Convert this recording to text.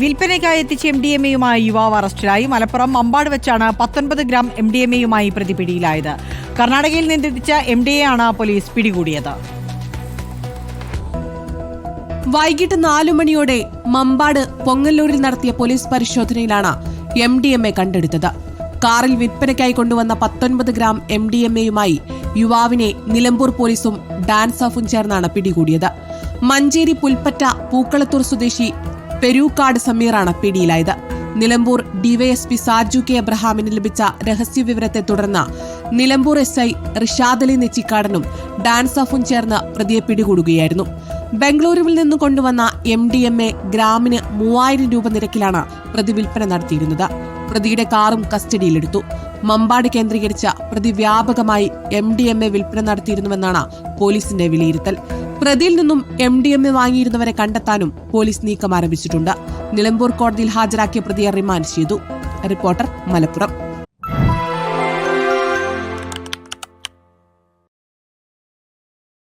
വിൽപ്പനയ്ക്കായി എത്തിച്ച M D M എയുമായി യുവാവ് അറസ്റ്റിലായി. മലപ്പുറം മമ്പാട് വെച്ചാണ് പത്തൊൻപത് ഗ്രാം എം ഡി എം എയുമായി പ്രതി പിടിയിലായത് കർണാടകയിൽ നിന്നെത്തിച്ച എം ഡി എ ആണ് പോലീസ് പിടികൂടിയത്. വൈകിട്ട് നാലു മണിയോടെ മമ്പാട് പൊങ്ങല്ലൂരിൽ നടത്തിയ പോലീസ് പരിശോധനയിലാണ് എം ഡി എം എ കണ്ടെടുത്തത്. കാറിൽ വിൽപ്പനയ്ക്കായി കൊണ്ടുവന്ന പത്തൊൻപത് ഗ്രാം എം ഡി എം എയുമായി യുവാവിനെ നിലമ്പൂർ പോലീസും ഡാൻസ് ഓഫും ചേർന്നാണ് പിടികൂടിയത്. മഞ്ചേരി പുൽപ്പറ്റ പൂക്കളത്തൂർ സ്വദേശി പെരൂക്കാട് സമീറാണ് പിടിയിലായത്. നിലമ്പൂർ ഡിവൈഎസ്പി സാജു കെ അബ്രഹാമിന് ലഭിച്ച രഹസ്യവിവരത്തെ തുടർന്ന് നിലമ്പൂർ എസ് ഐ റിഷാദലി നെച്ചിക്കാടനും ഡാൻസ് ഓഫും ചേർന്ന് പ്രതിയെ പിടികൂടുകയായിരുന്നു. ബംഗളൂരുവിൽ നിന്ന് കൊണ്ടുവന്ന എം ഡി എം എ ഗ്രാമിന് മൂവായിരം രൂപ നിരക്കിലാണ് പ്രതി വിൽപ്പന നടത്തിയിരുന്നത്. പ്രതിയുടെ കാറും കസ്റ്റഡിയിലെടുത്തു. മമ്പാട് കേന്ദ്രീകരിച്ച പ്രതി വ്യാപകമായി എം ഡി എം എ വിൽപ്പന നടത്തിയിരുന്നുവെന്നാണ് പോലീസിന്റെ വിലയിരുത്തൽ. പ്രതിയിൽ നിന്നും എം ഡി എം എ വാങ്ങിയിരുന്നവരെ കണ്ടെത്താനും പോലീസ് നീക്കം ആരംഭിച്ചിട്ടുണ്ട്. നിലമ്പൂർ കോടതിയിൽ ഹാജരാക്കിയ പ്രതിയെ റിമാൻഡ് ചെയ്തു. റിപ്പോർട്ടർ മലപ്പുറം.